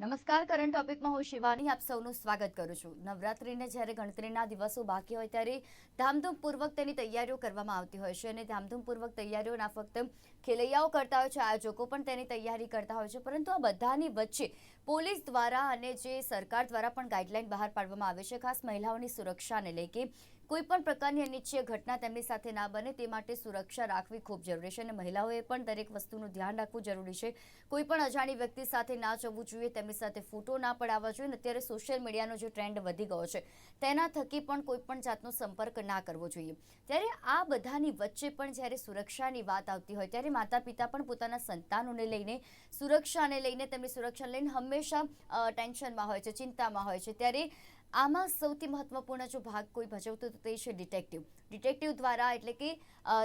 નમસ્કાર કરંટ ટોપિકમાં હું શિવાની આપ સૌનું સ્વાગત કરું છું. નવરાત્રિને જ્યારે ગણતરીના દિવસો બાકી હોય ત્યારે ધામધૂમપૂર્વક તેની તૈયારીઓ કરવામાં આવતી હોય છે અને ધામધૂમપૂર્વક તૈયારીઓ ના ફક્ત ખેલૈયાઓ કરતા હોય છે, આયોજકો પણ તેની તૈયારી કરતા હોય છે. પરંતુ આ બધાની વચ્ચે પોલીસ દ્વારા અને જે સરકાર દ્વારા પણ ગાઈડલાઈન બહાર પાડવામાં આવે છે, ખાસ મહિલાઓની સુરક્ષાને લઈ કે કોઈ પણ પ્રકારની અનિચ્છીય ઘટના તેમની સાથે ના બને તે માટે સુરક્ષા રાખવી ખૂબ જરૂરી છે અને મહિલાઓએ પણ દરેક વસ્તુનું ધ્યાન રાખવું જરૂરી છે. કોઈ પણ અજાણી વ્યક્તિ સાથે ના જવું જોઈએ, તેમની સાથે ફોટો ના પડાવવા જોઈએ અને અત્યારે સોશિયલ મીડિયાનો જે ટ્રેન્ડ વધી ગયો છે, તેના થકી પણ કોઈ પણ જાતનો સંપર્ક ના કરવો જોઈએ. ત્યારે આ બધાની વચ્ચે પણ જ્યારે સુરક્ષાની વાત આવતી હોય, ત્યારે માતા પિતા પણ પોતાના સંતાનોને લઈને, સુરક્ષાને લઈને તેમની સુરક્ષા લઈને હંમેશા ટેન્શનમાં હોય છે, ચિંતામાં હોય છે. ત્યારે આમાં સૌથી મહત્વપૂર્ણ જો ભાગ કોઈ ભજવતો તો તે છે ડિટેક્ટિવ ડિટેક્ટિવ દ્વારા એટલે કે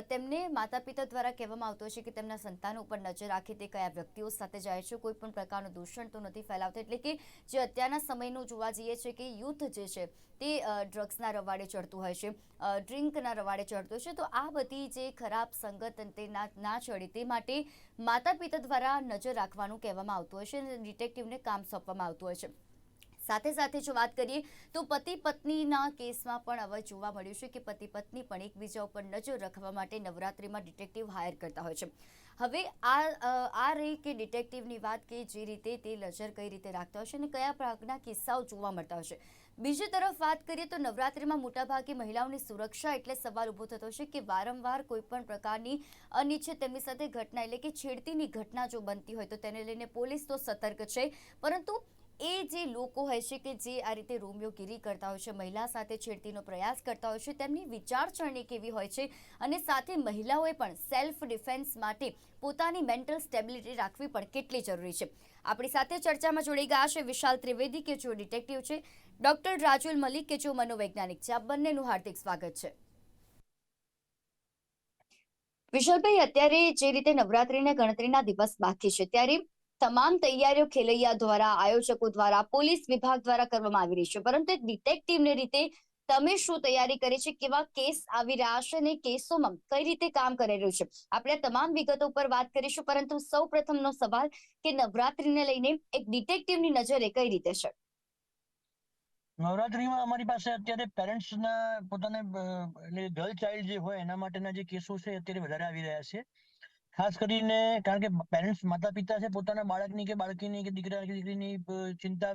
તેમને માતા પિતા દ્વારા કહેવામાં આવતું છે કે તેમના સંતાનો ઉપર નજર રાખે તે કયા વ્યક્તિઓ સાથે જાય છે, કોઈ પણ પ્રકારનું દૂષણ તો નથી ફેલાવતા. એટલે કે જે અત્યારના સમયનું જોવા જઈએ છે કે યુથ જે છે તે ડ્રગ્સના રવાડે ચડતું હોય છે ડ્રિંકના રવાડે ચડતું છે. તો આ બધી જે ખરાબ સંગત તે ના ચડે તે માટે માતા પિતા દ્વારા નજર રાખવાનું કહેવામાં આવતું હોય છે અને ડિટેક્ટિવને કામ સોંપવામાં આવતું હોય છે. સાથે સાથે જો વાત કરીએ તો પતિ પત્નીના કેસમાં પણ હવે જોવા મળ્યું છે કે પતિ પત્ની પણ એકબીજા ઉપર નજર રાખવા માટે નવરાત્રિમાં ડિટેક્ટિવ હાયર કરતા હોય છે. હવે આ આ રહી કે ડિટેક્ટિવની વાત કે જે રીતે તે નજર કઈ રીતે રાખતા છે અને કયા પ્રકારના કિસ્સાઓ જોવા મળતા છે. બીજી તરફ વાત કરીએ તો નવરાત્રિમાં મોટાભાગે મહિલાઓની સુરક્ષા એટલે સવાલ ઊભો થતો છે કે વારંવાર કોઈ પણ પ્રકારની અનિચ્છિત તેમની સાથે ઘટના એટલે કે છેડતીની ઘટના જો બનતી હોય તો તેને લઈને પોલીસ તો સતર્ક છે. પરંતુ એ જે લોકો હોય છે કે જે આ રીતે રોમિયોગીરી કરતા હોય છે, મહિલા સાથે છેડતીનો પ્રયાસ કરતા હોય છે, તેમની વિચારસરણી કેવી હોય છે અને સાથે મહિલાઓએ પણ સેલ્ફ ડિફેન્સ માટે પોતાની મેન્ટલ સ્ટેબિલિટી રાખવી પણ કેટલી જરૂરી છે. આપણી સાથે ચર્ચામાં જોડાઈ ગયા છે વિશાલ ત્રિવેદી કે જો ડિટેક્ટિવ છે, ડોક્ટર રાજુલ મલિક કે જો મનોવૈજ્ઞાનિક છે. આ બંનેનું હાર્દિક સ્વાગત છે. વિશાલભાઈ, અત્યારે જે રીતે નવરાત્રીને ગણતરીના દિવસ બાકી છે, ત્યારે તમામ તૈયારીઓ ખેલૈયા દ્વારા, આયોજકો દ્વારા, પોલીસ વિભાગ દ્વારા કરવામાં આવી રહી છે. પરંતુ ડિટેક્ટિવને રીતે તમે શું તૈયારી કરી છે? કેવા કેસ આવી રહ્યા છે અને કેસોમાં કઈ રીતે કામ કરી રહ્યું છે? આપણે તમામ વિગતો પર વાત કરીશું. પરંતુ સૌ પ્રથમનો સવાલ કે નવરાત્રીને લઈને એક ડિટેક્ટિવની નજરે કઈ રીતે છે? નવરાત્રીમાં અમારી પાસે અત્યારે પેરેન્ટ્સના પોતાને એટલે ગર્લ ચાઇલ્ડ જે હોય એના માટેના જે કેસો છે અત્યારે વધારે આવી રહ્યા છે. ખાસ કરીને કારણ કે પેરેન્ટ્સ માતા પિતા છે પોતાના બાળકની કે બાળકીની કે દીકરા કે દીકરીની ચિંતા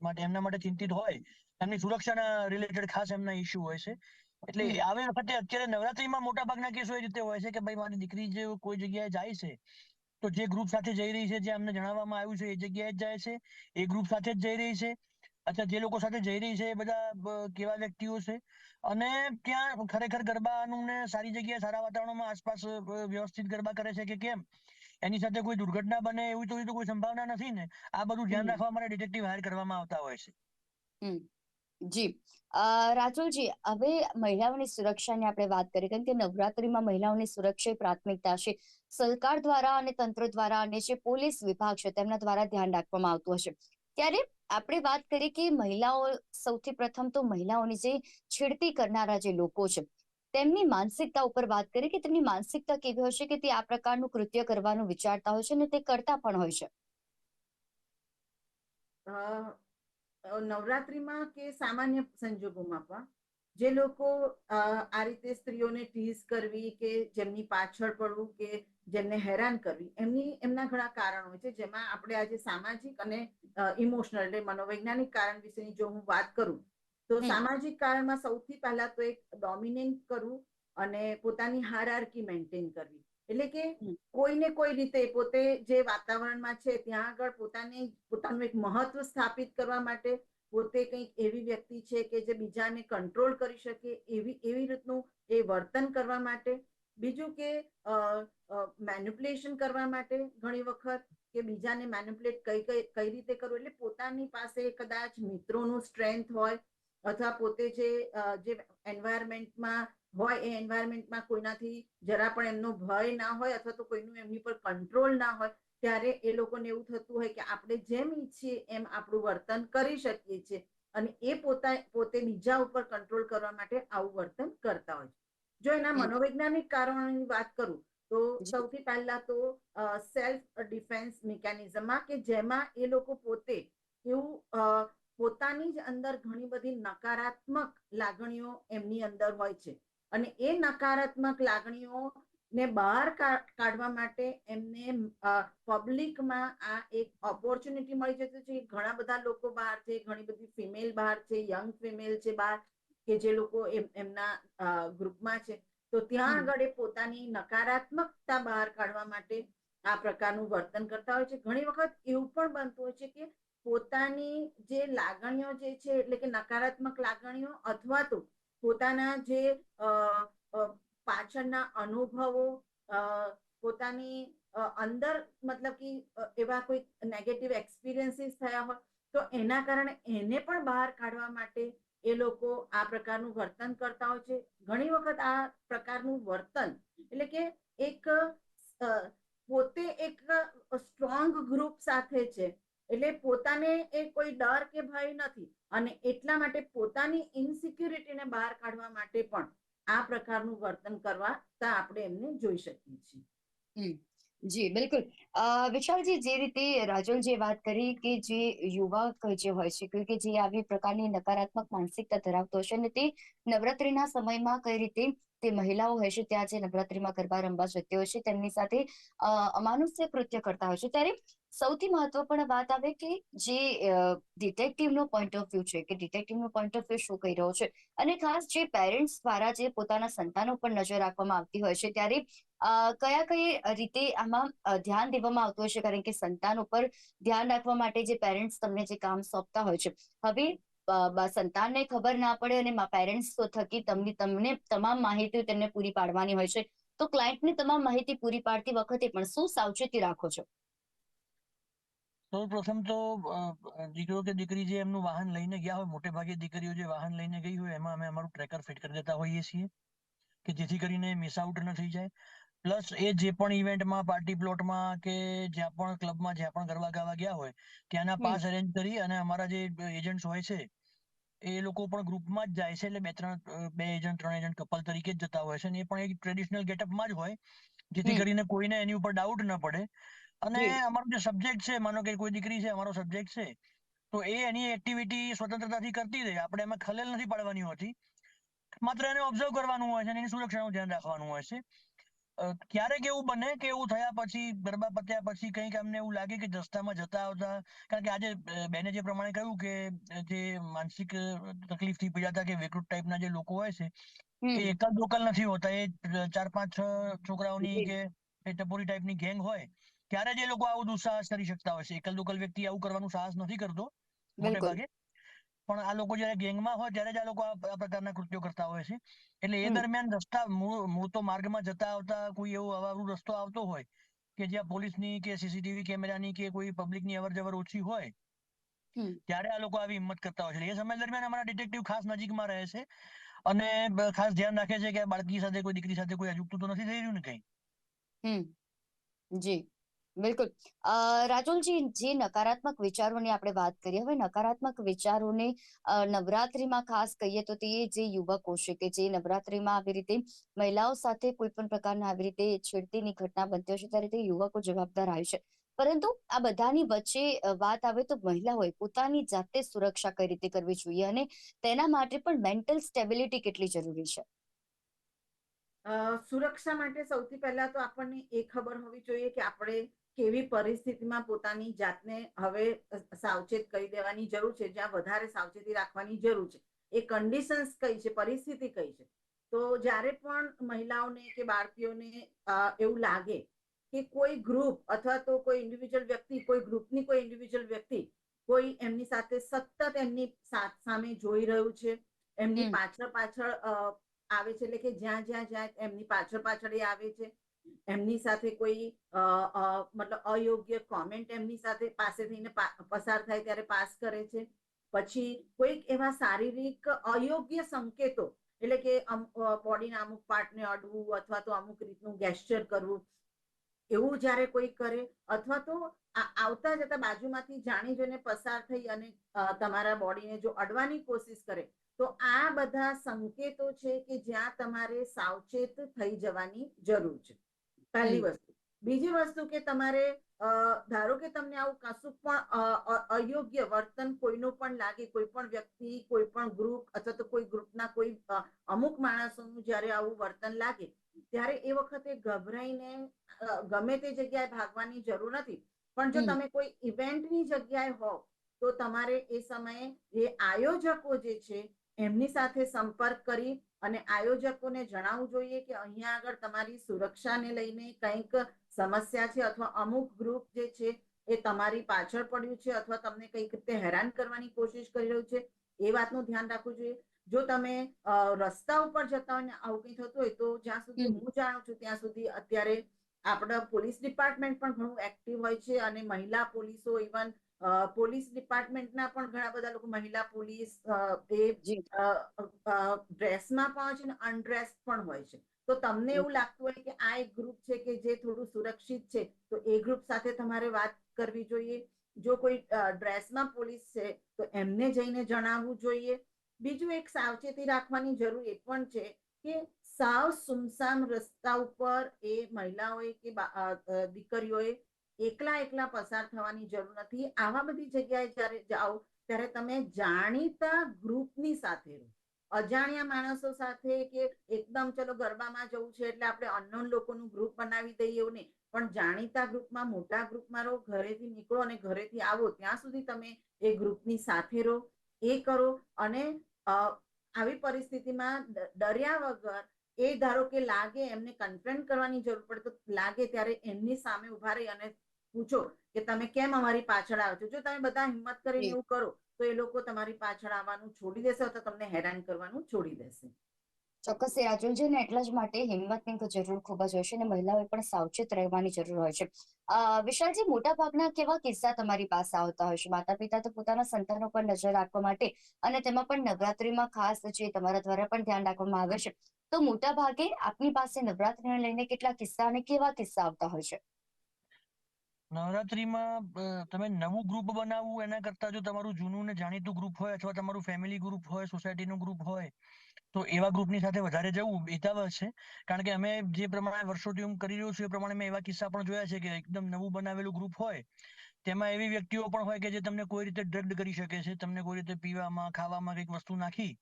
માટે એમના માટે ચિંતિત હોય એમની સુરક્ષાના રિલેટેડ ખાસ એમના ઇસ્યુ હોય છે. એટલે આવે વખતે અત્યારે નવરાત્રીમાં મોટા ભાગના કેસો એ રીતે હોય છે કે ભાઈ મારી દીકરી જે કોઈ જગ્યાએ જાય છે તો જે ગ્રુપ સાથે જઈ રહી છે જે અમને જણાવવામાં આવ્યું છે એ જગ્યાએ જ જાય છે. એ ગ્રુપ સાથે જ જઈ રહી છે. અથવા જે લોકો સાથે જઈ રહી છે એ બધા કેવા વ્યક્તિઓ છે? અને ત્યાં ખરેખર ગરબાનું ને સારી જગ્યાએ સારા વાતાવરણમાં આસપાસ વ્યવસ્થિત ગરબા કરે છે કે કેમ? એની સાથે કોઈ દુર્ઘટના બને એવી તો કોઈ સંભાવના નથી ને? આ બધું ધ્યાન રાખવા માટે ડિટેક્ટિવ હાયર કરવામાં આવતા હોય છે. જી. અ, રાજુલજી હવે મહિલાઓની સુરક્ષાની આપણે વાત કરીએ કેમ કે નવરાત્રીમાં મહિલાઓની સુરક્ષા પ્રાથમિકતા છે. સરકાર દ્વારા અને તંત્ર દ્વારા અને જે પોલીસ વિભાગ છે તેમના દ્વારા ધ્યાન રાખવામાં આવતું હશે. ત્યારે આપણે વાત કરીએ કે મહિલાઓ, સૌથી પ્રથમ તો મહિલાઓની જે છેડતી કરનારા જે લોકો છે, તેમની માનસિકતા ઉપર વાત કરીએ કે તેમની માનસિકતા કેવી હોય છે કે તે આ પ્રકારનું કૃત્ય કરવાનું વિચારતા હોય છે અને તે કરતા પણ હોય છે? નવરાત્રીમાં કે સામાન્ય સંજોગોમાં પણ? જે લોકો આ રીતે સ્ત્રીઓને ટીઝ કરવી કે જેમની પાછળ પડવું કે જેમને હેરાન કરવી એમની એમના ઘણા કારણો હોય છે જેમાં આપણે આજે સામાજિક અને ઇમોશનલ એટલે મનોવૈજ્ઞાનિક કારણ વિશેની જો હું વાત કરું તો સામાજિક કારણમાં સૌથી પહેલા તો એક ડોમિનેન્ટ કરવું અને પોતાની હારાર્કી મેન્ટેન કરવી એટલે કે. કોઈને કોઈ રીતે પોતે જે વાતાવરણમાં છે ત્યાં આગળ પોતાને પોતાનું એક મહત્વ સ્થાપિત કરવા માટે પોતે કંઈક એવી વ્યક્તિ છે કે જે બીજાને કંટ્રોલ કરી શકે એવી એવી રીતનું એ વર્તન કરવા માટે. બીજું કે મેન્યુપ્યુલેશન કરવા માટે ઘણી વખત કે બીજાને મેન્યુપ્યુલેટ કઈ કઈ કઈ રીતે કરવું એટલે પોતાની પાસે કદાચ મિત્રોનું સ્ટ્રેન્થ હોય અથવા પોતે જે જે એન્વાયરમેન્ટમાં હોય એ એન્વાયરમેન્ટમાં કોઈનાથી જરા પણ એમનો ભય ના હોય અથવા તો કોઈનું એમની પર કંટ્રોલ ના હોય ત્યારે એ લોકોને એવું થતું હોય કે આપણે જેમ ઈચ્છીએ એમ આપણું વર્તન કરી શકીએ છીએ. અને એ પોતા પોતે બીજા ઉપર કંટ્રોલ કરવા માટે આવું વર્તન કરતા હોય છે. જો એના મનોવૈજ્ઞાનિક કારણોની વાત કરું તો સૌથી પહેલા તો સેલ્ફ ડિફેન્સ મિકેનિઝમમાં કે જેમાં એ લોકો પોતે એવું પોતાની જ અંદર ઘણી બધી નકારાત્મક લાગણીઓ એમની અંદર હોય છે. અને એ નકારાત્મક લાગણીઓ ને બહાર કાઢવા માટે એમને પબ્લિકમાં આ એક ઓપોર્ચ્યુનિટી મળી જતી છે ઘણા બધા લોકો બહાર છે ઘણી બધી ફિમેલ બહાર છે યંગ ફિમેલ છે બહાર કે જે લોકો એમ- એમના ગ્રુપમાં છે. તો ત્યાં આગળ એ પોતાની નકારાત્મકતા બહાર કાઢવા માટે આ પ્રકારનું વર્તન કરતા હોય છે. ઘણી વખત એવું પણ બનતું હોય છે કે પોતાની જે લાગણીઓ જે છે એટલે કે નકારાત્મક લાગણીઓ અથવા તો પોતાના જે પાછળના અનુભવો પોતાની અંદર મતલબ કે એવા કોઈ નેગેટિવ એક્સપિરિયન્સીસ થયા હોય, તો એના કારણે એને પણ બહાર કાઢવા માટે એ લોકો આ પ્રકારનું વર્તન કરતા હોય છે. ઘણી વખત આ પ્રકારનું વર્તન એટલે કે એક પોતે એક સ્ટ્રોંગ ગ્રુપ સાથે છે. એટલે પોતાને એ કોઈ ડર કે ભય નથી. અને એટલા માટે પોતાની ઇનસિક્યુરિટીને બહાર કાઢવા માટે પણ આ પ્રકારનું વર્તન કરવા આપણે એમને જોઈ શકીએ છીએ. જી, બિલકુલ. વિશાલજી, જે રીતે રાજુલ વાત કરી કે જે યુવક જે હોય છે, કે જે આવી પ્રકારની નકારાત્મક માનસિકતા ધરાવતો હશે અને તે નવરાત્રીના સમયમાં કઈ રીતે તે મહિલાઓ હોય છે, ત્યાં જે નવરાત્રીમાં ગરબા રમવા જતી હોય છે, તેમની સાથે અમાનુષ્ય કૃત્ય કરતા હોય છે, ત્યારે સૌથી મહત્વપૂર્ણ વાત આવે કે જે ડિટેક્ટિવનો પોઈન્ટ ઓફ વ્યૂ છે, કે ડિટેક્ટિવનો પોઈન્ટ ઓફ વ્યૂ શું કહી રહ્યો છે અને ખાસ જે પેરેન્ટ્સ દ્વારા જે પોતાના સંતાનો પર નજર રાખવામાં આવતી હોય છે ત્યારે કયા કઈ રીતે આમાં ધ્યાન દેવામાં આવતું હોય છે? કારણ કે સંતાન ઉપર ધ્યાન રાખવા માટે જે પેરેન્ટ્સ તમને જે કામ સોંપતા હોય છે. હવે સંતાનને ખબર ના પડે અને પેરેન્ટ્સ થકી તમને તમને તમામ માહિતી તેમને પૂરી પાડવાની હોય છે. તો ક્લાયન્ટને તમામ માહિતી પૂરી પાડતી વખતે પણ શું સાવચેતી રાખો છો? સૌ પ્રથમ તો દીકરો કે દીકરી જે એમનું વાહન લઈને ગયા હોય મોટે ભાગે દીકરીઓ જે વાહન લઈને ગઈ હોય એમાં અમે અમારું ટ્રેકર ફિટ કરી દેતા હોઈએ છીએ કે જેથી કરીને મિસ આઉટ ન થઈ જાય. પ્લસ એ જે પણ ઇવેન્ટમાં પાર્ટી પ્લોટમાં કે જ્યાં પણ ક્લબમાં જ્યાં પણ ગરબા ગાવા ગયા હોય ત્યાંના પાસ અરેન્જ કરી અને અમારા જે એજન્ટ્સ હોય છે એ લોકો પણ ગ્રુપમાં જ જાય છે એટલે બે ત્રણ બે એજન્ટ ત્રણ એજન્ટ કપલ તરીકે જ જતા હોય છે અને એ પણ એક ટ્રેડિશનલ ગેટઅપમાં જ હોય જેથી કરીને કોઈને એની ઉપર ડાઉટ ન પડે. અને. અમારો જે સબ્જેક્ટ છે માનો કે કોઈ દીકરી છે અમારો સબ્જેક્ટ છે તો એ એની એક્ટિવિટી સ્વતંત્રતાથી કરતી રહે. આપણે એમાં ખલેલ નથી પાડવાની હોતી. માત્ર એને ઓબ્ઝર્વ કરવાનું હોય છે અને એની સુરક્ષાનું ધ્યાન રાખવાનું હોય છે. ક્યારેક એવું બને કે એવું થયા પછી ગરબા પત્યા પછી કંઈક અમને એવું લાગે કે રસ્તામાં જતા આવતા કારણ કે આજે બેને જે પ્રમાણે કહ્યું કે જે માનસિક તકલીફથી પીડાતા કે વિકૃત ટાઈપના જે લોકો હોય છે એ એકલ દોકલ નથી હોતા. એ ચાર પાંચ છ છોકરાઓની કે એ ટપોરી ટાઈપની ગેંગ હોય ત્યારે જે લોકો આવું દુસ્સાહસ કરી શકતા હોય છે. એકલ દુકલ વ્યક્તિ આવું કરવાનું સાહસ નથી કરતો મોટે ભાગે. પણ આ લોકો જયારે ગેંગમાં હોય ત્યારે જ આ લોકો આ પ્રકારના કૃત્યો કરતા હોય છે. એટલે એ દરમિયાન રસ્તા મૂળ મૂળ તો માર્ગમાં જતા આવતા કોઈ એવો અવારું રસ્તો આવતો હોય કે જ્યાં પોલીસની કે સીસીટીવી કેમેરાની કે કોઈ પબ્લિકની અવર જવર ઓછી હોય ત્યારે આ લોકો આવી હિંમત કરતા હોય છે. એ સમય દરમિયાન અમારા ડિટેક્ટિવ ખાસ નજીકમાં રહે છે. અને ખાસ ધ્યાન રાખે છે કે બાળકી સાથે કોઈ દીકરી સાથે કોઈ અજુકતું તો નથી થઈ રહ્યું ને કઈ? જી. બિલકુલ. રાજુલજી, જે નકારાત્મક વિચારોની આપણે વાત કરીએ, હવે નકારાત્મક વિચારોને નવરાત્રીમાં ખાસ કહીએ તો તે જે યુવકો છે કે જે નવરાત્રીમાં આવી રીતે મહિલાઓ સાથે કોઈ પણ પ્રકારના આવી રીતે છેડતીની ઘટના બનતી હશે ત્યારે તે યુવકો જવાબદાર આવી છે. પરંતુ આ બધાની વચ્ચે વાત આવે તો મહિલાઓએ પોતાની જાતે સુરક્ષા કઈ રીતે કરવી જોઈએ અને તેના માટે પણ મેન્ટલ સ્ટેબિલિટી કેટલી જરૂરી છે? સુરક્ષા માટે સૌથી પહેલા તો આપણને એ ખબર હોવી જોઈએ કે આપણે કેવી પરિસ્થિતિમાં પોતાની જાતને હવે સાવચેત કરી દેવાની જરૂર છે જ્યાં વધારે સાવચેતી રાખવાની જરૂર છે. એ કન્ડિશન્સ કઈ છે પરિસ્થિતિ કઈ છે? તો જ્યારે પણ મહિલાઓને કે બાળકીઓને એવું લાગે કે કોઈ ગ્રુપ અથવા તો કોઈ ઇન્ડિવિજ્યુઅલ વ્યક્તિ કોઈ ગ્રુપની કોઈ ઇન્ડિવિજ્યુઅલ વ્યક્તિ કોઈ એમની સાથે સતત એમની સાથ સામે જોઈ રહ્યું છે એમની પાછળ પાછળ આવે છે એટલે કે જ્યાં જ્યાં જ્યાં એમની પાછળ પાછળ એ આવે છે. એમની સાથે કોઈ મતલબ અયોગ્ય કોમેન્ટ એમની સાથે પાસે થઈને પસાર થાય ત્યારે પાસ કરે છે. પછી કોઈક એવા શારીરિક અયોગ્ય સંકેતો, એટલે કે બોડીના અમુક પાર્ટને અડવું અથવા તો અમુક રીતનું ગેસ્ચર કરવું, એવું જ્યારે કોઈ કરે અથવા તો આવતા જતા બાજુમાંથી જાણી જોઈને પસાર થઈ અને તમારા બોડીને જો અડવાની કોશિશ કરે, તો આ બધા સંકેતો છે કે જ્યાં તમારે સાવચેત થઈ જવાની જરૂર છે. પહેલી વસ્તુ. બીજી વસ્તુ કે તમારે ધારો કે તમને આવું કશું પણ અયોગ્ય વર્તન કોઈનું પણ લાગે કોઈ પણ વ્યક્તિ કોઈ પણ ગ્રુપ અથવા તો કોઈ ગ્રુપના કોઈ અમુક માણસોનું જ્યારે આવું વર્તન લાગે ત્યારે એ વખતે ગભરાઈને ગમે તે જગ્યાએ ભાગવાની જરૂર નથી. પણ જો તમે કોઈ ઇવેન્ટની જગ્યાએ હોવ તો તમારે એ સમયે જે આયોજકો જે છે એમની સાથે સંપર્ક કરી અને આયોજકોને જણાવવું જોઈએ કે અહીંયા આગળ તમારી સુરક્ષાને લઈને કંઈક સમસ્યા છે અથવા અમુક ગ્રુપ જે છે એ તમારી પાછળ પડ્યું છે અથવા તમને કંઈક રીતે હેરાન કરવાની કોશિશ કરી રહ્યું છે એ વાતનું ધ્યાન રાખવું જોઈએ. જો તમે રસ્તા ઉપર જતા હોય ને આવું કંઈ થતું હોય તો જ્યાં સુધી હું જાણું છું ત્યાં સુધી અત્યારે આપણા પોલીસ ડિપાર્ટમેન્ટ પણ ઘણું એક્ટિવ હોય છે અને મહિલા પોલીસો ઇવન પોલીસ ડિપાર્ટમેન્ટના પણ ઘણા બધા લોકો મહિલા પોલીસ એ ડ્રેસમાં પણ હોય છે અને અનડ્રેસ પણ હોય છે. તો તમને એવું લાગતું હોય કે આ એક ગ્રુપ છે કે જે થોડું સુરક્ષિત છે તો એ ગ્રુપ સાથે તમારે વાત કરવી જોઈએ? જો કોઈ ડ્રેસમાં પોલીસ છે તો એમને જઈને જણાવવું જોઈએ. બીજું એક સાવચેતી રાખવાની જરૂર એ પણ છે કે સાવ સુમસામ રસ્તા ઉપર એ મહિલાઓએ કે દીકરીઓએ એકલા એકલા પસાર થવાની જરૂર નથી. આવા બધી જગ્યાએ જ્યારે જાઓ, ત્યારે તમે જાણીતા ગ્રુપની સાથે રહો. અજાણ્યા માણસો સાથે કે એકદમ ચલો ગરબામાં જવું છે એટલે આપણે અનનોન લોકોનું ગ્રુપ બનાવી દઈએ એવું નહીં. પણ જાણીતા ગ્રુપમાં, મોટા ગ્રુપમાં રહો, ઘરેથી નીકળો અને ઘરેથી આવો, ત્યાં સુધી તમે એ ગ્રુપની સાથે રહો. એ કરો અને આવી પરિસ્થિતિમાં ડર્યા વગર એ ધારો કે લાગે એમને કન્ફ્રન્ટ કરવાની જરૂર પડે તો લાગે ત્યારે એમની સામે ઊભા રહી અને પૂછો કે તમે કેમ અમારી પાછળ આવો છો? જો તમે બધા હિંમત કરીને એવું કરો તો એ લોકો તમારી પાછળ આવવાનું છોડી દેશે અથવા તમને હેરાન કરવાનું છોડી દેશે. ચોક્કસ એ રાજુલજી ને એટલા જ માટે હિંમતની જરૂર ખૂબ જ હોય છે અને મહિલાઓએ પણ સાવચેત રહેવાની જરૂર હોય છે. વિશાલજી મોટા ભાગના કેવા કિસ્સા તમારી પાસે આવતા હોય છે? માતા પિતા તો પોતાના સંતાનો પર નજર રાખવા માટે અને તેમાં પણ નવરાત્રીમાં ખાસ જે તમારા દ્વારા પણ ધ્યાન રાખવામાં આવે છે. તો મોટા ભાગે આપની પાસે નવરાત્રીને લઈને કેટલા કિસ્સા અને કેવા કિસ્સા આવતા હોય છે? નવરાત્રીમાં તમે નવું ગ્રુપ બનાવવું એના કરતા જો તમારું જૂનું ને જાણીતું ગ્રુપ હોય અથવા તમારું ફેમિલી ગ્રુપ હોય, સોસાયટીનું ગ્રુપ હોય, તો એવા ગ્રુપની સાથે વધારે જવું હિતાવહ છે. કારણ કે અમે જે પ્રમાણે વર્ષોથી હું કરી રહ્યો છું એ પ્રમાણે મેં એવા કિસ્સા પણ જોયા છે કે એકદમ નવું બનાવેલું ગ્રુપ હોય, તેમાં એવી વ્યક્તિઓ પણ હોય કે જે તમને કોઈ રીતે ડ્રગ્ડ કરી શકે છે, તમને કોઈ રીતે પીવામાં, ખાવામાં કંઈક વસ્તુ નાખી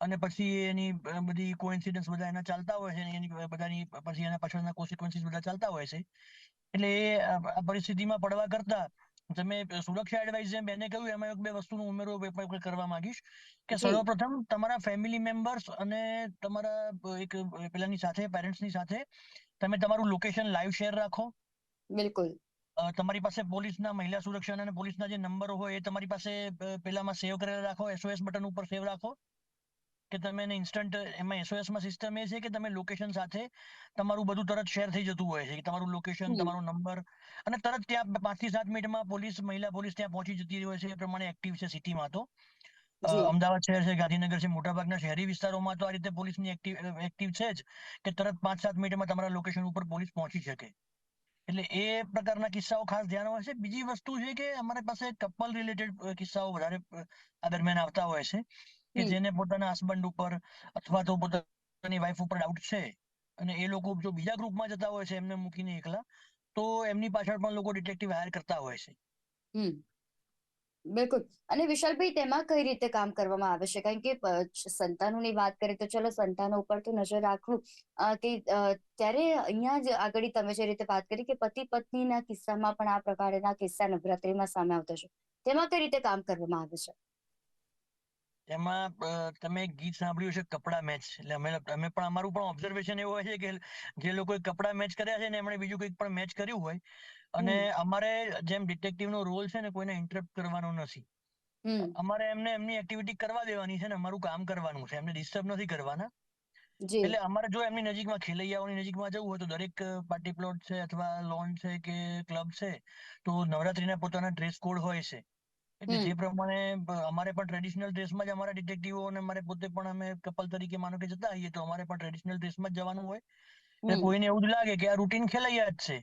અને પછી એની બધી કોઇન્સિડન્સ બધા એના ચાલતા હોય છે એની બધાની પછી એના પાછળના કોન્સિક્વન્સીસ બધા ચાલતા હોય છે. એટલે એ આ પરિસ્થિતિમાં પડવા કરતા તમે સુરક્ષા એડવાઇસ જેમ બેને કહ્યું એમાં એક બે વસ્તુનો ઉમેરો કરવા માંગીશ કે. સર્વપ્રથમ તમારા ફેમિલી મેમ્બર્સ અને તમારા એક પેલાની સાથે પેરેન્ટ્સની સાથે તમે તમારું લોકેશન લાઈવ શેર રાખો. બિલકુલ. તમારી પાસે પોલીસના મહિલા સુરક્ષા અને પોલીસના જે નંબરો હોય એ તમારી પાસે પેલામાં સેવ કરેલા રાખો એસઓએસ બટન ઉપર સેવ રાખો. કે તમે એને ઇન્સ્ટન્ટ એમાં એસઓએસમાં સિસ્ટમ એ છે કે તમે લોકેશન સાથે તમારું બધું તરત શેર થઈ જતું હોય છે. કે તમારું લોકેશન તમારો નંબર અને તરત ત્યાં પાંચથી સાત મિનિટમાં પોલીસ મહિલા પોલીસ ત્યાં પહોંચી જતી હોય છે એ પ્રમાણે એક્ટિવ છે સિટીમાં તો. અમદાવાદ શહેર છે ગાંધીનગર છે મોટાભાગના શહેરી વિસ્તારોમાં તો આ રીતે પોલીસની એક્ટિવ એક્ટિવ છે જ કે તરત પાંચ સાત મિનિટમાં તમારા લોકેશન ઉપર પોલીસ પહોંચી શકે. એટલે એ પ્રકારના કિસ્સાઓ ખાસ ધ્યાનમાં છે. બીજી વસ્તુ છે કે અમારી પાસે કપલ રિલેટેડ કિસ્સાઓ વધારે આ દરમિયાન આવતા હોય છે. કે જેને પોતાના હસબન્ડ ઉપર અથવા તો પોતાની વાઈફ ઉપર ડાઉટ છે અને એ લોકો જો બીજા ગ્રુપમાં જતા હોય છે એમને મૂકીને એકલા તો એમની પાછળ પણ લોકો ડિટેક્ટિવ હાયર કરતા હોય છે. બિલકુલ. અને વિશાલભાઈ તેમાં કઈ રીતે કામ કરવામાં આવે છે? કારણ કે સંતાનોની વાત કરીએ તો ચલો સંતાનો ઉપર તો નજર રાખવું કે ત્યારે અહીંયા જ આગળ તમે જે રીતે વાત કરી કે પતિ પત્નીના કિસ્સામાં પણ આ પ્રકારના કિસ્સા નવરાત્રીમાં સામે આવતા છે. તેમાં કઈ રીતે કામ કરવામાં આવે છે? એમાં તમે ગીત સાંભળ્યું છે કપડા મેચ. એટલે અમે અમે પણ અમારું પણ ઓબ્ઝર્વેશન એવું હોય છે કે જે લોકોએ કપડા મેચ કર્યા છે ને એમણે બીજું કંઈક પણ મેચ કર્યું હોય. અને અમારે જેમ ડિટેક્ટિવ નો રોલ છે ને કોઈને ઇન્ટરપ્ટ કરવાનો નથી. અમારે એમને એમની એક્ટિવિટી કરવા દેવાની છે ને અમારું કામ કરવાનું છે. એમને ડિસ્ટર્બ નથી કરવાના. એટલે અમારે જો એમની નજીકમાં ખેલૈયાઓની નજીકમાં જવું હોય તો દરેક પાર્ટી પ્લોટ છે અથવા લોન છે કે ક્લબ છે તો નવરાત્રીના પોતાના ડ્રેસ કોડ હોય છે. એટલે જે પ્રમાણે અમારે પણ ટ્રેડિશનલ ડ્રેસમાં જ અમારા ડિટેક્ટિવો અને અમારે પોતે પણ અમે કપલ તરીકે માનો કે જતા હોઈએ તો અમારે પણ ટ્રેડિશનલ ડ્રેસમાં જ જવાનું હોય. એટલે કોઈને એવું જ લાગે કે આ રૂટીન ખેલૈયા જ છે.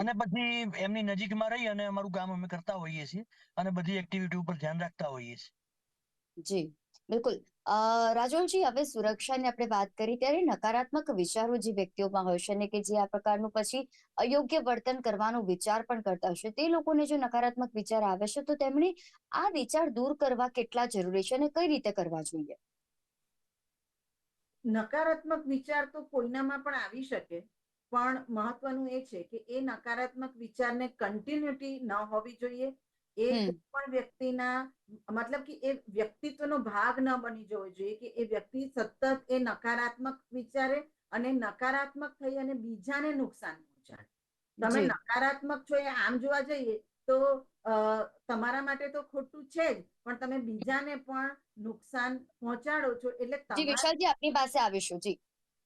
અને પછી એમની નજીકમાં રહી અને અમારું કામ અમે કરતા હોઈએ છીએ અને બધી એક્ટિવિટી ઉપર ધ્યાન રાખતા હોઈએ છીએ. જી બિલકુલ. રાજુલજી, હવે સુરક્ષાની આપણે વાત કરી ત્યારે નકારાત્મક વિચારો જે વ્યક્તિઓમાં હોય છે અને કે જે આ પ્રકારનું પછી અયોગ્ય વર્તન કરવાનો વિચાર પણ કરતા હશે તે લોકોને જો નકારાત્મક વિચાર આવે છે તો તેમણે આ વિચાર દૂર કરવા કેટલા જરૂરી છે અને કઈ રીતે કરવા જોઈએ? નકારાત્મક વિચાર તો કોઈનામાં પણ આવી શકે, પણ મહત્વનું એ છે કે એ નકારાત્મક વિચારને કન્ટિન્યુટી ન હોવી જોઈએ એ પણ વ્યક્તિના મતલબ કે એ વ્યક્તિત્વનો ભાગ ન બની જવો જોઈએ કે એ વ્યક્તિ સતત એ નકારાત્મક વિચારે અને નકારાત્મક થઈ અને બીજાને નુકસાન પહોંચાડે. તમે નકારાત્મક છો એ આમ જોવા જઈએ તો તમારા માટે તો ખોટું છે જ પણ તમે બીજાને પણ નુકસાન પહોંચાડો છો એટલે જી વિશાલજી આપની પાસે આવીશું. જી.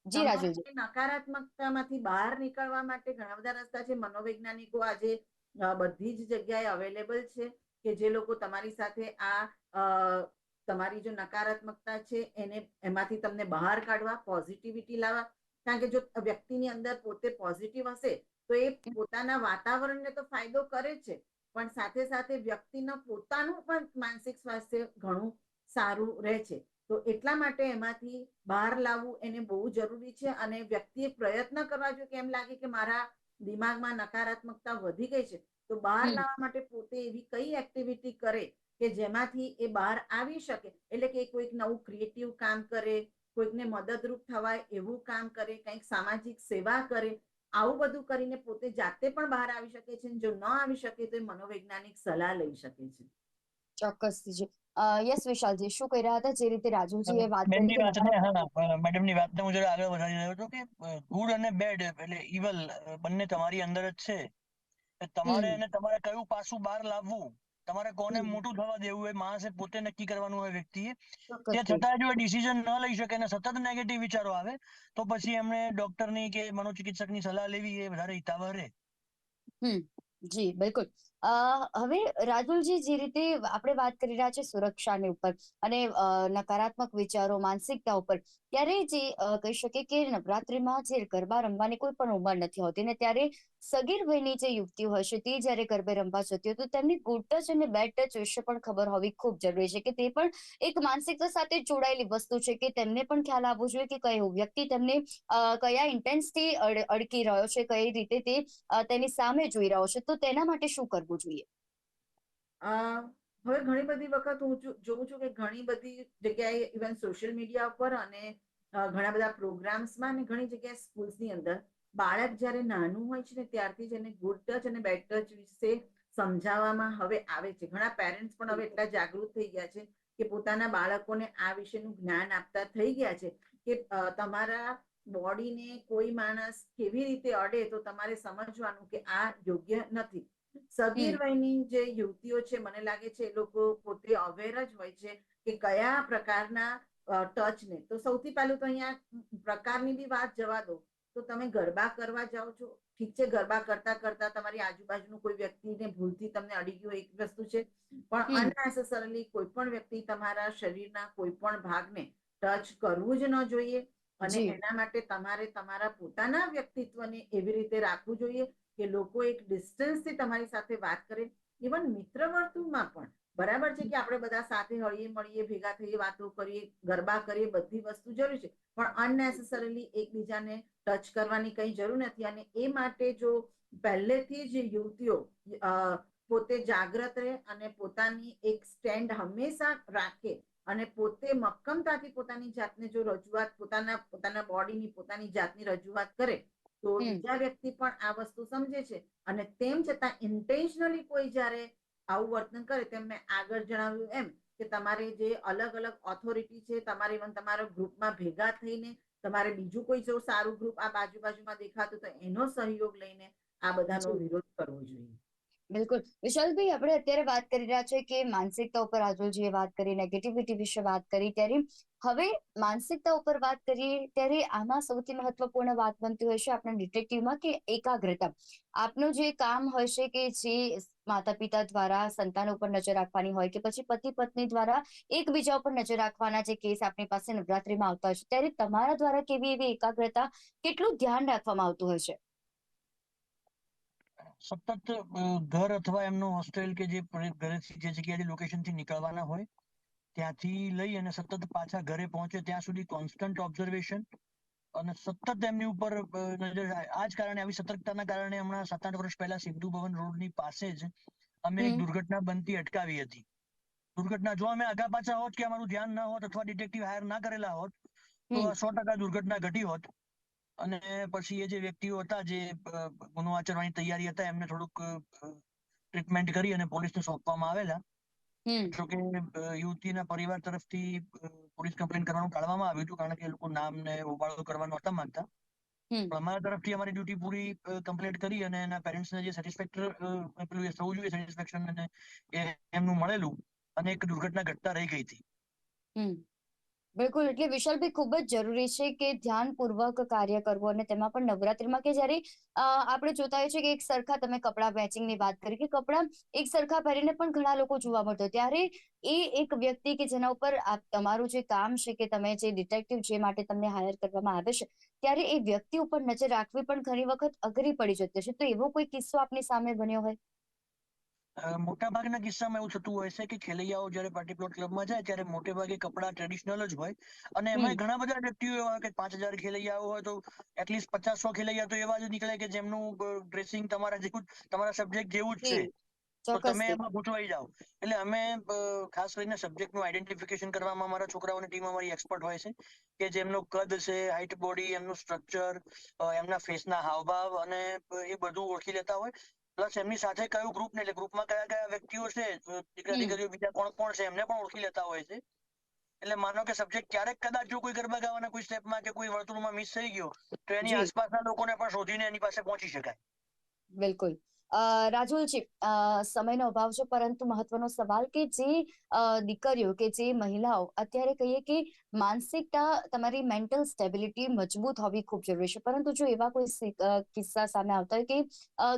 જી રાજુલજી. નકારાત્મકતામાંથી બહાર નીકળવા માટે ઘણા બધા રસ્તા છે. મનોવૈજ્ઞાનિકો આજે બધી જ જગ્યાએ અવેલેબલ છે કે જે લોકો તમારી સાથે આ તમારી જો નકારાત્મકતા છે એને, એમાંથી તમને બહાર કાઢવા પોઝિટિવિટી લાવવા, કારણ કે જો વ્યક્તિની અંદર પોતે પોઝિટિવ હશે, તો એ પોતાના વાતાવરણને તો ફાયદો કરે છે. પણ સાથે સાથે વ્યક્તિના પોતાનું પણ માનસિક સ્વાસ્થ્ય ઘણું સારું રહે છે. તો એટલા માટે એમાંથી બહાર લાવવું એને બહુ જરૂરી છે અને વ્યક્તિએ પ્રયત્ન કરવા જોઈએ કે એમ લાગે કે મારા દિમાગમાં નકારાત્મકતા વધી ગઈ છે તો બહાર લાવવા માટે પોતે એવી કઈ એક્ટિવિટી કરે કે જેમાંથી એ બહાર આવી શકે? એટલે કે કોઈક નવું ક્રિએટિવ કામ કરે કોઈકને મદદરૂપ થવાય એવું કામ કરે કંઈક સામાજિક સેવા કરે આવું બધું કરીને પોતે જાતે પણ બહાર આવી શકે છે જો ન આવી શકે તો એ મનોવૈજ્ઞાનિક સલાહ લઈ શકે છે. ચોક્કસથી અ યસ વિશાલજી શું કહી રહ્યા હતા? જે રીતે રાજુજીએ વાત કરી બેનની કે વાતને હું જરા આગળ વધારી રહ્યો છું કે ગુડ અને બેડ એટલે ઇવલ બંને તમારી અંદર જ છે. તમારે અને તમારે કયું પાસું બહાર લાવવું? તમારે કોને મોટું થવા દેવું? એ માણસે પોતે નક્કી કરવાનું હોય વ્યક્તિએ. તે છતાં જો ડિસિઝન ન લઈ શકે અને સતત નેગેટિવ વિચારો આવે તો પછી એમણે ડોક્ટરની કે મનોચિકિત્સકની સલાહ લેવી એ વધારે હિતાવહ રહે. જી બિલકુલ. હવે રાજુલજી જે રીતે આપણે વાત કરી રહ્યા છે સુરક્ષાની ઉપર અને નકારાત્મક વિચારો, માનસિકતા ઉપર, ત્યારે જે કહી શકીએ કે નવરાત્રીમાં જે ગરબા રમવાની કોઈ પણ ઉંમર નથી હોતી ને ત્યારે સગીર વયની જે યુવતીઓ હશે તે જ્યારે ગરબે રમવા જતી હોય તો તેમની ગુડ ટચ અને બેડ ટચ વિશે પણ ખબર હોવી ખૂબ જરૂરી છે કે તે પણ એક માનસિકતા સાથે જોડાયેલી વસ્તુ છે કે તેમને પણ ખ્યાલ આવવો જોઈએ કે કયો વ્યક્તિ તેમને કયા ઇન્ટેન્સથી અડ- અડકી રહ્યો છે, કઈ રીતે તે તેની સામે જોઈ રહ્યો છે. તો તેના માટે શું કરવું? જોઈએ. હવે ઘણી બધી વખત હું જોઉં છું કે ઘણી બધી જગ્યાએ ઇવન સોશિયલ મીડિયા ઉપર અને ઘણા બધા પ્રોગ્રામ્સમાં અને ઘણી જગ્યાએ સ્કૂલ્સની અંદર બાળક જ્યારે નાનું હોય છે ને ત્યારથી જ એને ગુડ ટચ અને બેડ ટચ વિશે સમજાવવામાં હવે આવે છે. ઘણા પેરેન્ટ્સ પણ હવે એટલા જાગૃત થઈ ગયા છે કે પોતાના બાળકોને આ વિશેનું જ્ઞાન આપતા થઈ ગયા છે કે તમારા બોડીને કોઈ માણસ કેવી રીતે અડે તો તમારે સમજવાનું કે આ યોગ્ય નથી. સગીર વયની જે યુવતીઓ છે મને લાગે છે એ લોકો પોતે અવેર જ હોય છે કે કયા પ્રકારના ટચ ને. તો સૌથી પહેલું તો અહીંયા પ્રકારની બી વાત જવા દો. તો તમે ગરબા કરવા જાઓ છો. ઠીક છે ગરબા કરતા કરતા તમારી આજુબાજુનું કોઈ વ્યક્તિને ભૂલથી તમને અડી ગયું એક વસ્તુ છે. પણ અનનેસેસરલી કોઈ પણ વ્યક્તિ તમારા શરીરના કોઈ પણ ભાગને ટચ કરવું જ ન જોઈએ. અને એના માટે તમારે તમારા પોતાના વ્યક્તિત્વને એવી રીતે રાખવું જોઈએ કે લોકો એક ડિસ્ટન્સથી તમારી સાથે વાત કરે. ઇવન મિત્ર વર્તુળમાં પણ, બરાબર છે કે આપણે બધા સાથે હળીએ મળીએ, ભેગા થઈએ, વાતો કરીએ, ગરબા કરીએ, બધી વસ્તુ જરૂરી છે. પણ અનનેસેસરીલી એકબીજાને ટચ કરવાની કઈ જરૂર નથી. અને એ માટે જો પહેલેથી જ યુવતીઓ પોતે જાગ્રત રહે અને પોતાની એક સ્ટેન્ડ હંમેશા રાખે અને પોતે મક્કમતાથી પોતાની જાતને જો રજૂઆત, પોતાના પોતાના બોડીની પોતાની જાતની રજૂઆત કરે તો બીજા વ્યક્તિ પણ આ વસ્તુ સમજે છે. અને તેમ છતાં ઇન્ટેન્શનલી કોઈ જ્યારે આવું વર્તન કરે તેમ મેં આગળ જણાવ્યું એમ કે તમારે જે અલગ અલગ ઓથોરિટી છે તમારે ઇવન તમારા ગ્રુપમાં ભેગા થઈને તમારે બીજું કોઈ જો સારું ગ્રુપ આ બાજુ બાજુમાં દેખાતું તો એનો સહયોગ લઈને આ બધાનો વિરોધ કરવો જોઈએ. બિલકુલ. વિશાલભાઈ આપણે અત્યારે વાત કરી રહ્યા છે કે માનસિકતા ઉપર આજુજીએ વાત કરી નેગેટિવિટી વિશે વાત કરી, ત્યારે હવે માનસિકતા ઉપર વાત કરીએ, ત્યારે આમાં સૌથી મહત્વપૂર્ણ વાત બનતી હોય છે આપણા ડિટેક્ટિવમાં કે એકાગ્રતા. આપનું જે કામ હોય છે કે જે માતા પિતા દ્વારા સંતાન ઉપર નજર રાખવાની હોય કે પછી પતિ પત્ની દ્વારા એકબીજા ઉપર નજર રાખવાના જે કેસ આપણી પાસે નવરાત્રીમાં આવતા હોય છે, ત્યારે તમારા દ્વારા કેવી એવી એકાગ્રતા કેટલું ધ્યાન રાખવામાં આવતું હોય છે? સતત ઘર અથવા એમનું હોસ્ટેલ કે જે ઘરેથી જે જગ્યાએ લોકેશનથી નીકળવાના હોય ત્યાંથી લઈ અને સતત પાછા ઘરે પહોંચે ત્યાં સુધી કોન્સ્ટન્ટ ઓબ્ઝર્વેશન અને સતત એમની ઉપર નજર આ જ કારણે આવી સતર્કતાના કારણે હમણાં સાત આઠ વર્ષ પહેલા સિંધુ ભવન રોડની પાસે જ અમે એક દુર્ઘટના બનતી અટકાવી હતી. દુર્ઘટના જો અમે આગા પાછા હોત કે અમારું ધ્યાન ન હોત અથવા ડિટેક્ટિવ હાયર ના કરેલા હોત તો સો ટકા દુર્ઘટના ઘટી હોત. અને પછી એ જે વ્યક્તિઓ હતા જે ગુનો આચરવાની તૈયારી હતા એમને થોડુંક ટ્રીટમેન્ટ કરી અને પોલીસને સોંપવામાં આવેલા. જોકે યુવતીના પરિવાર તરફથી પોલીસ કમ્પ્લેન કરવાનું ટાળવામાં આવ્યું હતું કારણ કે એ લોકો નામને હોબાળો કરવાનું હતા માંગતા અમારા તરફથી અમારી ડ્યુટી પૂરી કમ્પ્લીટ કરી અને એના પેરેન્ટ્સને જે સેટિસ્ફેક્ટર પેલું એ થવું જોઈએ સેટિસ્ફેક્શન અને એમનું મળેલું અને એક દુર્ઘટના ઘટતા રહી ગઈ હતી. બિલકુલ, એટલે વિશાલભાઈ ખૂબ જ જરૂરી છે કે ધ્યાનપૂર્વક કાર્ય કરવું અને તેમાં પણ નવરાત્રીમાં કે જ્યારે આપણે જોતા હોઈએ છીએ કે એક સરખા તમે કપડાં મેચિંગની વાત કરી કે કપડાં એક સરખા પહેરીને પણ ઘણા લોકો જોવા મળતો. ત્યારે એ એક વ્યક્તિ કે જેના ઉપર તમારું જે કામ છે કે તમે જે ડિટેક્ટિવ જે માટે તમને હાયર કરવામાં આવે છે, ત્યારે એ વ્યક્તિ ઉપર નજર રાખવી પણ ઘણી વખત અઘરી પડી જતી છે તો એવો કોઈ કિસ્સો આપની સામે બન્યો હોય મોટાભાગના કિસ્સામાં એવું થતું હોય છે કે ખેલૈયાઓ જ્યારે પાર્ટી પ્લોટ ક્લબમાં જાય ત્યારે મોટે ભાગે કપડાં ટ્રેડિશનલ જ હોય અને એમાં. ઘણા બધા વ્યક્તિઓ એવા કે પાંચ હજાર ખેલૈયાઓ હોય તો એટલીસ્ટ પચાસ સો ખેલૈયા તો એવા જ નીકળે કે જેમનું ડ્રેસિંગ તમારા જેવું તમારા સબ્જેક્ટ જેવું જ છે. તો તમે એમાં ગૂંચવાઈ જાઓ. એટલે અમે ખાસ કરીને સબ્જેક્ટનું આઈડેન્ટિફિકેશન કરવામાં અમારા છોકરાઓની ટીમ અમારી એક્સપર્ટ હોય છે કે જેમનો કદ છે હાઇટ બોડી એમનું સ્ટ્રક્ચર એમના ફેસના હાવભાવ અને એ બધું ઓળખી લેતા હોય. પ્લસ એમની સાથે કયું ગ્રુપ ને એટલે ગ્રુપમાં કયા કયા વ્યક્તિઓ છે દીકરા. દીકરીઓ બીજા કોણ કોણ છે એમને પણ ઓળખી લેતા હોય છે એટલે માનો કે સબ્જેક્ટ ક્યારેક કદાચ જો કોઈ ગરબા ગાવાના કોઈ સ્ટેપમાં કે કોઈ વર્તુળમાં મિસ થઈ ગયો તો એની. આસપાસના લોકોને પણ શોધીને એની પાસે પહોંચી શકાય બિલકુલ રાજુલજી સમયનો અભાવ છે, પરંતુ મહત્વનો સવાલ કે જે દીકરીઓ કે જે મહિલાઓ, અત્યારે કહીએ કે માનસિકતા તમારી મેન્ટલ સ્ટેબિલિટી મજબૂત હોવી ખૂબ જરૂરી છે. પરંતુ જો એવા કોઈ કિસ્સા સામે આવતા હોય કે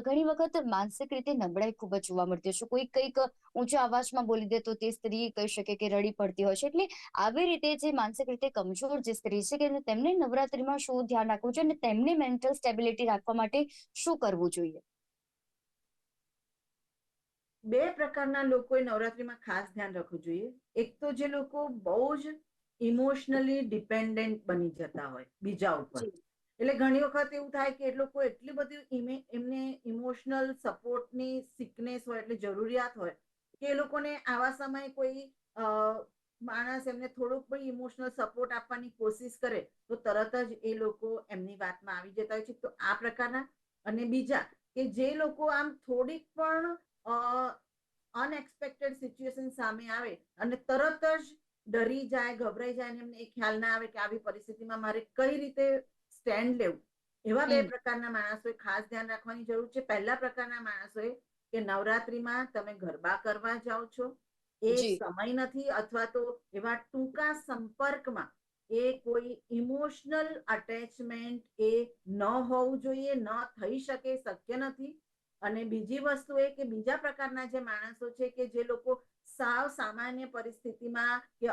ઘણી વખત માનસિક રીતે નબળાઈ ખૂબ જ જોવા મળતી હોય છે. કોઈ કંઈક ઊંચા અવાજમાં બોલી દે તો તે સ્ત્રી કહી શકે કે રડી પડતી હોય છે. એટલે આવી રીતે જે માનસિક રીતે કમજોર જે સ્ત્રી છે કે તેમને નવરાત્રીમાં શું ધ્યાન રાખવું જોઈએ અને તેમને મેન્ટલ સ્ટેબિલિટી રાખવા માટે શું કરવું જોઈએ? બે પ્રકારના લોકોએ નવરાત્રીમાં ખાસ ધ્યાન રાખવું જોઈએ. એક તો જે લોકો બહુ જ ઇમોશનલી ડિપેન્ડન્ટ બની જતા હોય બીજા ઉપર. એટલે ઘણી વખત એવું થાય કે એ લોકો એટલી બધી એમને ઇમોશનલ સપોર્ટની સિકનેસ હોય એટલે જરૂરિયાત હોય કે એ લોકોને આવા સમયે કોઈ માણસ એમને થોડુંક પણ ઇમોશનલ સપોર્ટ આપવાની કોશિશ કરે તો તરત જ એ લોકો એમની વાતમાં આવી જતા હોય છે. તો આ પ્રકારના અને બીજા કે જે લોકો આમ થોડીક પણ અનએક્સપેક્ટેડ સિચ્યુએશન સામે આવે અને તરત જ ડરી જાય ગભરાઈ જાય અને એમને એ ખ્યાલ ના આવે કે આવી પરિસ્થિતિમાં મારે કઈ રીતે સ્ટેન્ડ લેવું. એવા બે પ્રકારના માણસોએ ખાસ ધ્યાન રાખવાની જરૂર છે. પહેલા પ્રકારના માણસોએ કે નવરાત્રીમાં તમે ગરબા કરવા જાઓ છો. એ સમય નથી અથવા તો એવા ટૂંકા સંપર્કમાં એ કોઈ ઇમોશનલ અટેચમેન્ટ એ ન હોવું જોઈએ ન થઈ શકે શક્ય નથી. અને બીજી વસ્તુ એ કે બીજા પ્રકારના જે માણસો છે કે જે લોકો સાવ સામાન્ય પરિસ્થિતિમાં કે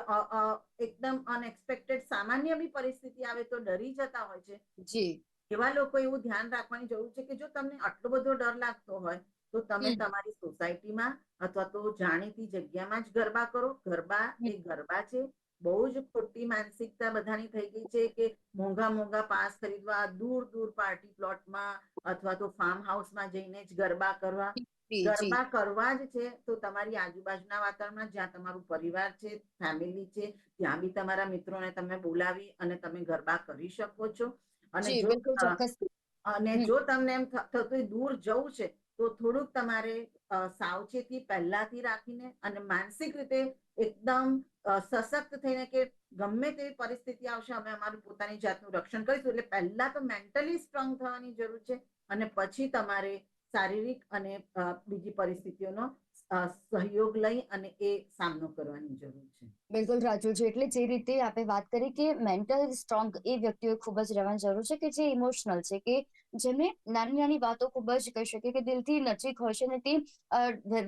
એકદમ અનએક્સપેક્ટેડ સામાન્ય બી પરિસ્થિતિ આવે તો ડરી જતા હોય છે. જી. એવા લોકો એવું ધ્યાન રાખવાની જરૂર છે કે જો તમને આટલો બધો ડર લાગતો હોય તો તમે. તમારી સોસાયટીમાં અથવા તો જાણીતી જગ્યામાં જ ગરબા કરો. ગરબા એ ગરબા છે. બહુ જ ખોટી માનસિકતા બધાની થઈ ગઈ છે કે મોંઘા મોંઘા પાસ ખરીદવા દૂર દૂર પાર્ટી પ્લોટમાં અથવા તો ફાર્મ હાઉસમાં જઈને જ ગરબા કરવા. ગરબા કરવા જ છે તો તમારી આજુબાજુના વાતાવરણમાં જ્યાં તમારું પરિવાર છે ફેમિલી છે ત્યાં બી તમારા મિત્રોને તમે બોલાવી અને તમે ગરબા કરી શકો છો. અને જો અને જો તમને એમ થતું દૂર જવું છે તો થોડુંક તમારે સાવચેતી પહેલાથી રાખીને અને માનસિક રીતે એકદમ સશક્ત થઈને કે ગમે તેવી પરિસ્થિતિ આવશે, અમે અમારું પોતાની જાતનું રક્ષણ કરીશું. એટલે પહેલા તો મેન્ટલી સ્ટ્રોંગ થવાની જરૂર છે અને પછી તમારે શારીરિક અને બીજી પરિસ્થિતિઓનો સહયોગ લઈ અને એ સામનો કરવાની જરૂર છે. બિલકુલ રાજુજી એટલે જે રીતે આપણે વાત કરી કે મેન્ટલ સ્ટ્રોંગ એ વ્યક્તિઓ ખૂબ જ રહેવાની જરૂર છે કે જે ઇમોશનલ છે, કે જેમને નાની નાની વાતો ખૂબ જ કહી શકે કે દિલથી નજીક હોય છે અને તે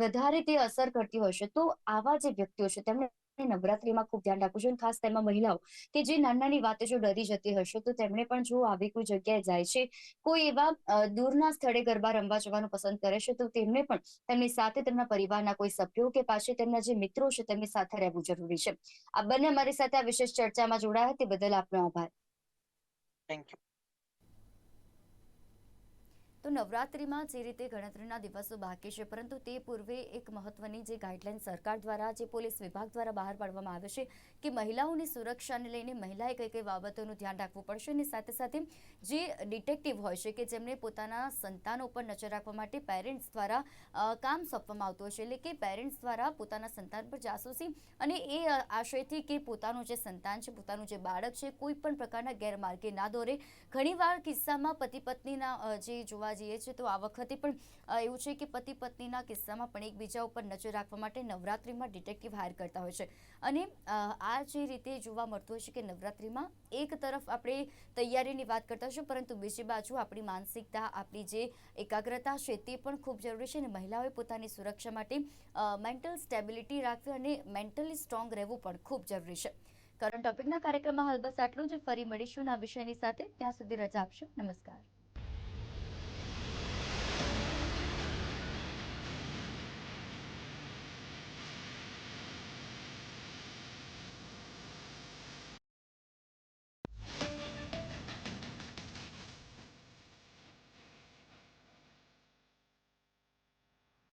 વધારે તે અસર કરતી હોય છે. તો આવા જે વ્યક્તિઓ છે, તેમને અને નવરાત્રીમાં ખૂબ ધ્યાન રાખવું જોઈએ ખાસ તેમાં મહિલાઓ કે જે નાની નાની વાતે જો ડરી જતી હશે, તો તેમણે પણ જો આવી કોઈ જગ્યાએ જાય છે, કોઈ એવા દૂરના સ્થળે ગરબા રમવા જવાનું પસંદ કરે છે, તો તેમને પણ તેમની સાથે તેમના પરિવારના કોઈ સભ્યો કે પાછળ તેમના જે મિત્રો છે, તેમની સાથે રહેવું જરૂરી છે. આ બંને અમારી સાથે આ વિશેષ ચર્ચામાં જોડાયા તે બદલ આપનો આભાર. થેન્ક યુ તો નવરાત્રિમાં જે રીતે ગણતરીના દિવસો બાકી છે, પરંતુ તે પૂર્વે એક મહત્વની જે ગાઈડલાઈન સરકાર દ્વારા, જે પોલીસ વિભાગ દ્વારા બહાર પાડવામાં આવે છે કે મહિલાઓની સુરક્ષાને લઈને મહિલાએ કઈ કઈ બાબતોનું ધ્યાન રાખવું પડશે અને સાથે સાથે જે ડિટેક્ટિવ હોય છે કે જેમને પોતાના સંતાનો પર નજર રાખવા માટે પેરેન્ટ્સ દ્વારા કામ સોંપવામાં આવતું હોય છે. એટલે કે પેરેન્ટ્સ દ્વારા પોતાના સંતાન પર જાસૂસી અને એ આશયથી કે પોતાનું જે સંતાન છે, પોતાનું જે બાળક છે, કોઈ પણ પ્રકારના ગેરમાર્ગે ના દોરે. ઘણીવાર કિસ્સામાં પતિ પત્નીના જે જોવા જઈએ છીએ, તો આ વખતે પણ એવું છે કે પતિ પત્નીના કિસ્સામાં પણ એકબીજા ઉપર નજર રાખવા માટે નવરાત્રિમાં ડિટેક્ટિવ હાયર કરતા હોય છે. અને આ જે રીતે જોવા મળતું હોય છે કે નવરાત્રિમાં એક તરફ આપણે તૈયારીની વાત કરતા હોઈશું, પરંતુ બીજી બાજુ આપણી માનસિકતા, આપણી જે એકાગ્રતા છે તે પણ ખૂબ જરૂરી છે અને મહિલાઓએ પોતાની સુરક્ષા માટે મેન્ટલ સ્ટેબિલિટી રાખવી અને મેન્ટલી સ્ટ્રોંગ રહેવું પણ ખૂબ જરૂરી છે. કરંટ ટોપિકના કાર્યક્રમમાં હાલ બસ આટલું જ. ફરી મળીશું આ વિષયની સાથે. ત્યાં સુધી રજા આપશો. નમસ્કાર.